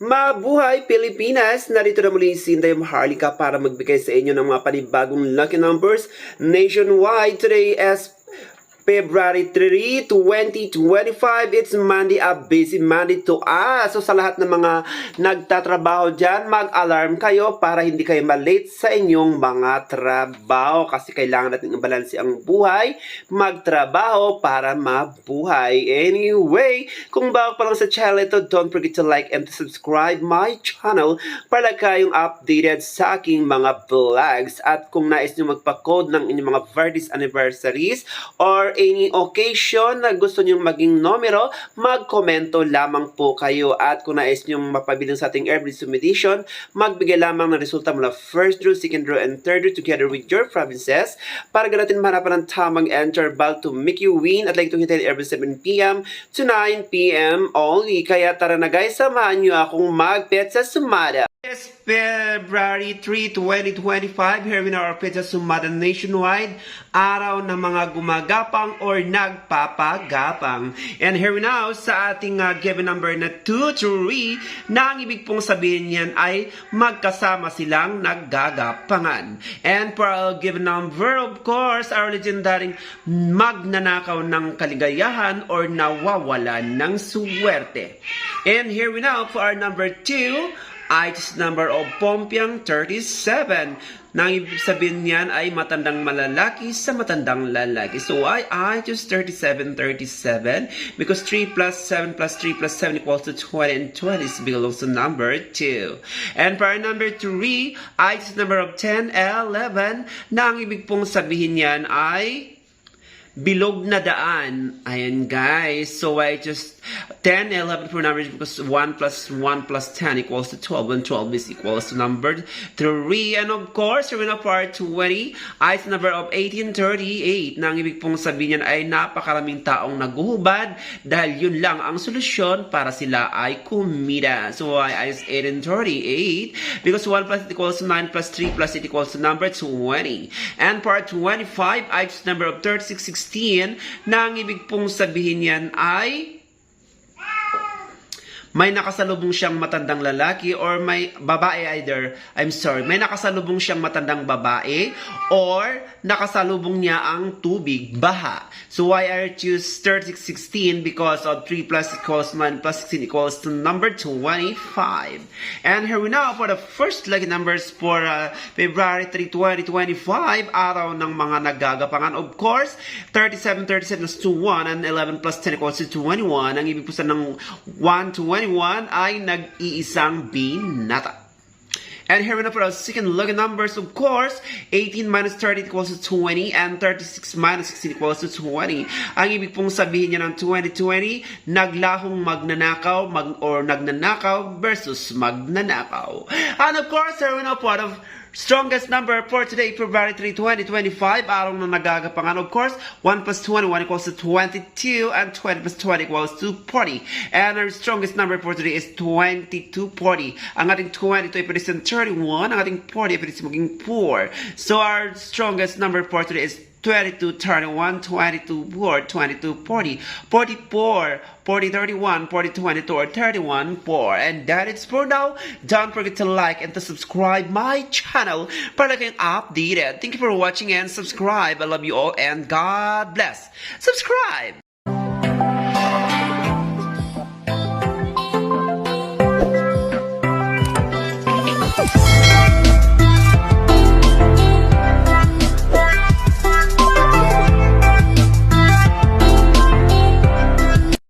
Mabuhay Pilipinas! Narito na muli si Inday Maharlika para magbigay sa inyo ng mga panibagong lucky numbers nationwide. Today is February 3, 2025. It's Monday, a busy Monday to us. So sa lahat ng mga nagtatrabaho dyan, mag-alarm kayo para hindi kayo malate sa inyong mga trabaho. Kasi kailangan natin i-balance ang buhay, magtrabaho para mabuhay. Anyway, kung bago pa lang sa channel ito, don't forget to like and to subscribe my channel para kayong updated sa aking mga vlogs. At kung nais nyo magpa-code ng inyong mga birthdays, anniversaries, or any occasion na gusto nyo maging numero, mag-komento lamang po kayo. At kung nais nyo mapabiling sa ating every submission, magbigay lamang ng resulta mula first draw, second draw, and third draw together with your provinces para ganatin mahanapan ng tamang enter ball to make you win at like to hit every 7pm to 9pm only. Kaya tara na guys, samahan nyo akong mag-bet sa sumada. It's February 3, 2025. Here we are, Pizza Sumada Nationwide. Araw ng mga gumagapang or nagpapagapang. And here we now sa ating uh, given number na 2 to 3 na ang ibig pong sabihin niyan ay magkasama silang naggagapangan. And for our given number, of course, our legendary magnanakaw ng kaligayahan or nawawalan ng swerte. And here we now for our number 2 ay number of Pompiang 37. Nang ibig sabihin niyan ay matandang malalaki sa matandang lalaki. So I, I choose 37, 37 because 3 plus 7 plus 3 plus 7 equals to 20 and 20 is belongs to number 2. And our number 3, I number of 10, 11. Nang ibig pong sabihin niyan ay bilog na daan. Ayan guys. So I just 10, 11 for numbers because 1 plus 1 plus 10 equals to 12 and 12 is equals to number 3. And of course, we're gonna part 20. Ay number of 1838 na ang ibig pong sabihin niyan ay napakaraming taong naguhubad dahil yun lang ang solusyon para sila ay kumida. So I is 1838 because 1 plus equals to 9 plus 3 plus it equals to number 20. And part 25 ay number of 3616 na ang ibig pong sabihin niyan ay may nakasalubong siyang matandang lalaki or may babae either, I'm sorry, may nakasalubong siyang matandang babae or nakasalubong niya ang tubig, baha. So why I choose 3616 because of 3 plus equals 9 plus 16 equals to number 25. And here we now for the first lucky numbers for uh, February 3, 2025, araw ng mga nagagapangan. Of course, 37, 37 is 21 and 11 plus 10 equals to 21. Ang ibig po sa ng 1, 20, 2021 ay nag-iisang binata. And here we go for our second lucky numbers, of course, 18 minus 30 equals to 20 and 36 minus 16 equals to 20. Ang ibig pong sabihin niya ng 2020, naglahong magnanakaw mag, or nagnanakaw versus magnanakaw. And of course, here we go part of Strongest number for today, February 3, 2025, araw na nagagapangan. Of course, 1 plus 21 equals to 22, and 20 plus 20 equals to 40. And our strongest number for today is 2240. Ang ating 22 ay sa 31, ang ating 40 ay it is maging 4. So our strongest number for today is 22, 31, 22, 4, 22, 40, 44, 40, 31, 40, 22, or 31, 4. And that is for now. Don't forget to like and to subscribe my channel para kayong updated. Thank you for watching and subscribe. I love you all and God bless. Subscribe!